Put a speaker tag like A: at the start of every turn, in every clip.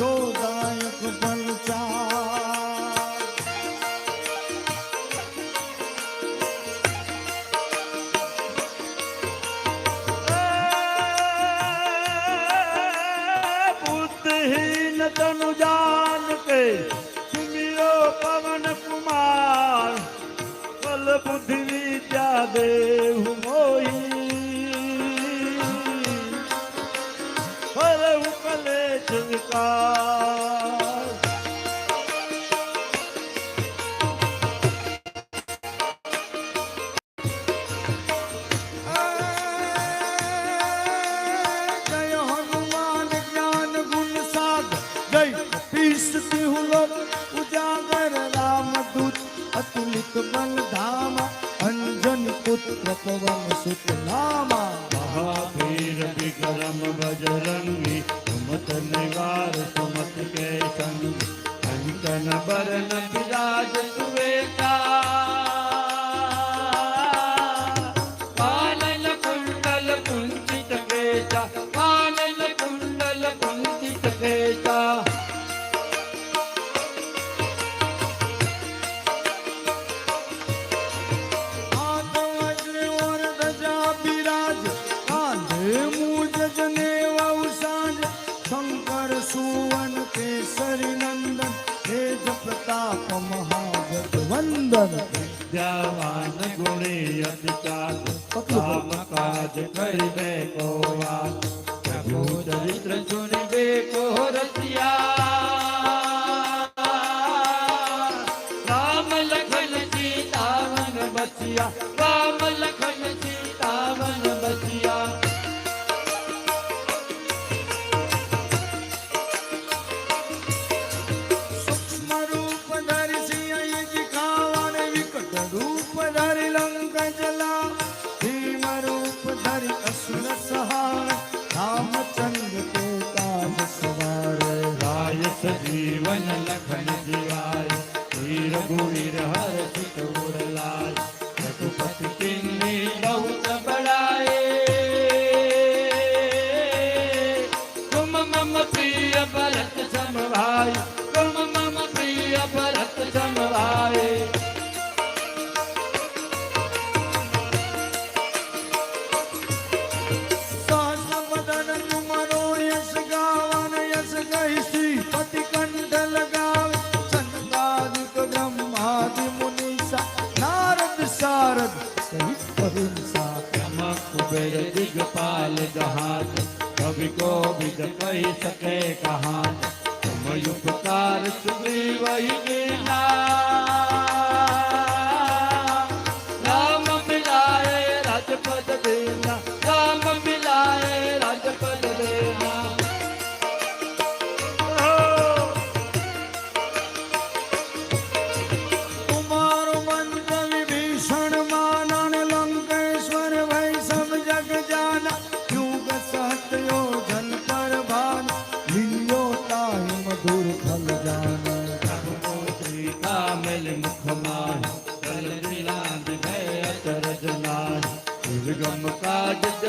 A: શોધાયક બલચા
B: બુદ્ધિહીન તનુ જાન કે સિમિયો પવન કુમાર કલ બુદ્ધિ વિદ્યા દે
A: જય પીસતી હુલમ ઉજાગર રામદૂત અતુલિત મન ધામ અંજન પુત્ર પવન સુત નામા
B: મહાવીર વિક્રમ બજરંગી તુમત નિવાર কাজ করবে কো રચિત ઉડલાય રઘુપતિ તિન્ને બહુ સબળાય તુમ મમ को विद कही सके कहा तुम उपकार सुग्रीव ही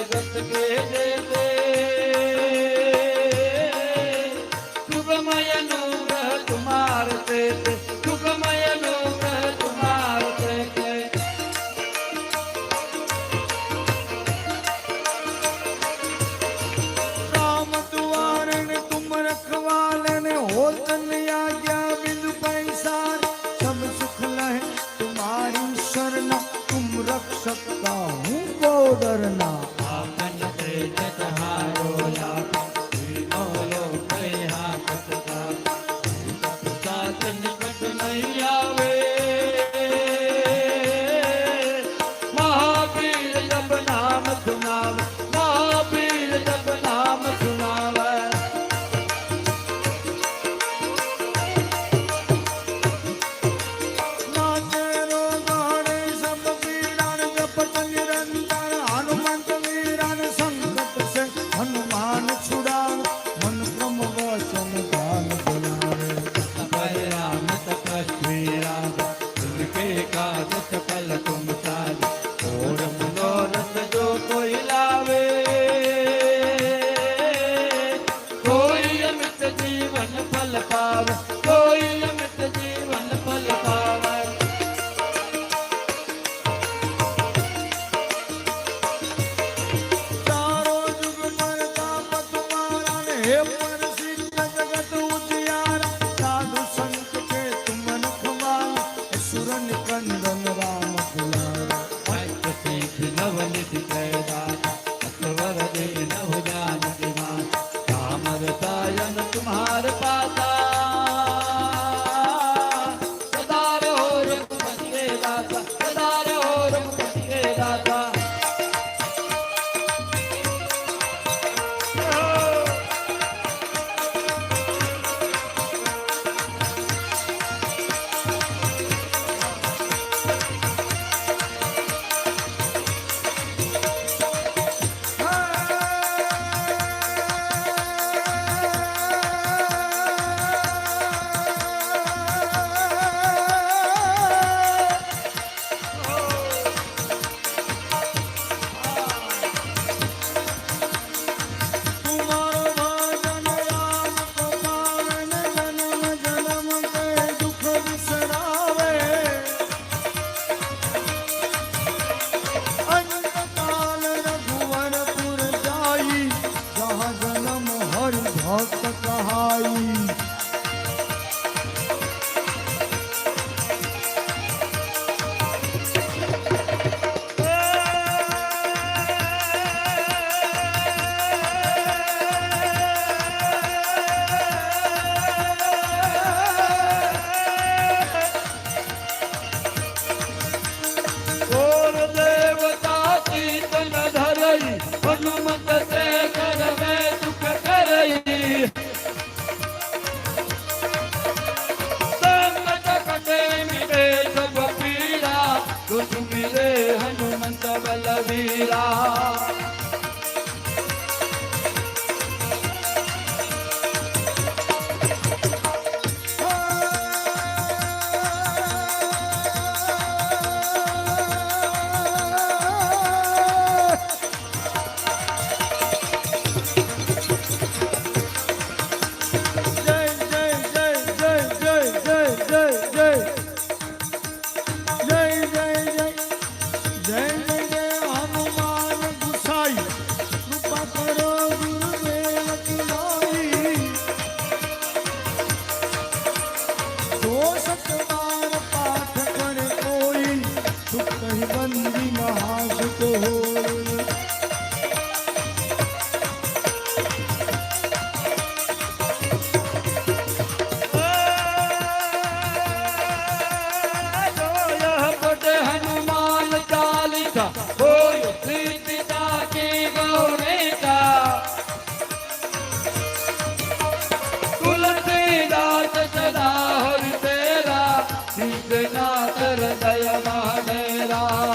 B: જગત કે જય i love Alpha. Đó.